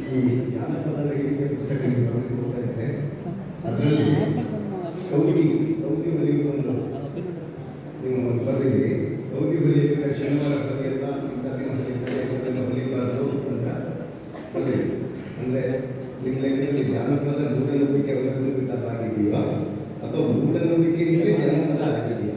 ಈ ಜಾನಪದ ವೈವಿಧ್ಯ ಪುಸ್ತಕ ನೀವು ತಗೊಂಡು ಹೋಗ್ತಾ ಇದ್ದೆ ಅದರಲ್ಲಿ ಕೌದಿ ಕೌದಿ ಹೊಲಿಯುವುದು ನೀವು ಬರೆದಿದ್ದೀರಿ ಕೌದಿ ಹೊಲಿಯಬೇಕಾದ ಶನಿವಾರ ಹೊಲಿಯಲ್ಲ ಇಂಥ ದಿನ ಹೊಲಿತಾರೆ ಹೊಲಿಬಾರ್ದು ಅಂತ ಬರೆದಿರಿ ಅಂದರೆ ನಿಮ್ಮ ಲೆಕ್ಕದಲ್ಲಿ ಜಾನಪದ ಮೂಢನಂಬಿಕೆ ಅವಲಂಬಿತವಾಗಿದೆಯಾ ಅಥವಾ ಮೂಢನಂಬಿಕೆಯಿಂದಲೇ ಜಾನಪದ ಆಗಿದೆಯಾ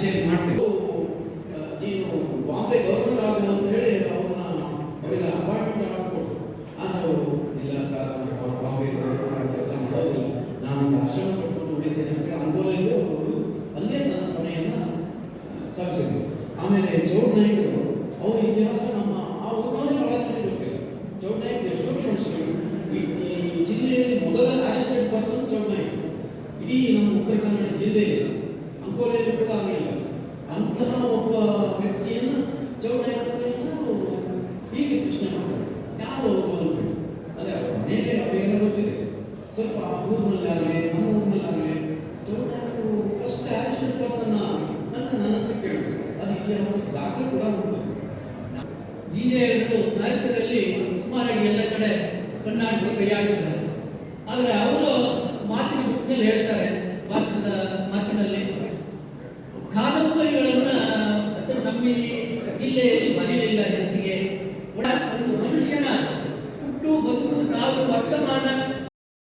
ದಿಶೆಯಲ್ಲಿ ಮಾಡ್ತೇವೆ. ನೀನು ಬಾಂಬೆ ಗವರ್ನರ್ ಆಗು ಅಂತ ಹೇಳಿ ಅವನ್ನ ಅವರಿಗೆ ಅಪಾಯಿಂಟ್ಮೆಂಟ್ ಮಾಡಿಕೊಟ್ರು. ಆದರೆ ಅವರು, ಇಲ್ಲ ಸರ್, ನಾನು ಅವ್ರು ಬಾಂಬೆ ಗವರ್ನರ್ ಕೆಲಸ ಮಾಡೋದಿಲ್ಲ. ನಾನು ಆಶ್ರಮ ಕಟ್ಕೊಂಡು ಉಳಿತೇನೆ ಅಂತ ಅಂಗೋಲೆಯಲ್ಲಿ ಅವರು ಅಲ್ಲೇ ನನ್ನ ಕೊನೆಯನ್ನು ಸಾಗಿಸಿದ್ರು ಆಮೇಲೆ ಜೋಡ್ ನಾಯಕರು, ಅವ್ರ ಇತಿಹಾಸ ನಮ್ಮ ಆ ಊರಿನಲ್ಲಿ ಬಹಳ ಜನರಿಗೆ ಗೊತ್ತಿಲ್ಲ ಚೌಡ್ ನಾಯಕ್ ಎಷ್ಟೋ ಮನುಷ್ಯರು ಈ ಜಿಲ್ಲೆಯಲ್ಲಿ ಮೊದಲ ಅರೆಸ್ಟೆಡ್ ಪರ್ಸನ್ ಜೋಡ್ ನಾಯಕ್ ಇಡೀ ನಮ್ಮ ಉತ್ತರ ಕನ್ನಡ ಜಿಲ್ಲೆಯಲ್ಲಿ. ಅಂಕೋಲೆಯಲ್ಲಿ ಕೂಡ ಆಗಲಿಲ್ಲ ಅಂತಹ ಒಬ್ಬ ವ್ಯಕ್ತಿಯನ್ನು ಚೌಡಯ್ಯನವರು ಹೀಗೆ ಪ್ರಶ್ನೆ ಮಾಡ್ತಾರೆ ಯಾರು ಅವರು ಅಂತ ಅದೇ ಮನೆಯಲ್ಲಿ ಅವರಿಗೆಲ್ಲ ಗೊತ್ತಿದೆ ಸ್ವಲ್ಪ ಆ ಊರಿನಲ್ಲಿ ಆಗಲಿ ನಮ್ಮ ಊರಿನಲ್ಲಿ ಆಗಲಿ ಚೌಡಯ್ಯನವರು ಫಸ್ಟ್ ಅರೆಸ್ಟೆಡ್ ಪರ್ಸನ್ ನನ್ನ ನನ್ನ ಹತ್ರ ಕೇಳಿದ್ರು ಅದು ಇತಿಹಾಸದ ದಾಖಲೆ ಕೂಡ ಉಂಟು ಜೀಜೆಯವರು ಸಾಹಿತ್ಯದಲ್ಲಿ ಸುಮಾರಾಗಿ ಎಲ್ಲ ಕಡೆ ಕಣ್ಣಾಡಿಸಿ ಕೈಯಾಡಿಸಿದ್ದಾರೆ ಆದರೆ ಅವರು ಈ ಜಿಲ್ಲೆಯಲ್ಲಿ ಬರೀಲಿಲ್ಲ ಹೆಚ್ಚಿಗೆ ಒಂದು ಮನುಷ್ಯನ ಹುಟ್ಟು ಬದುಕು ಸಾವು ವರ್ತಮಾನ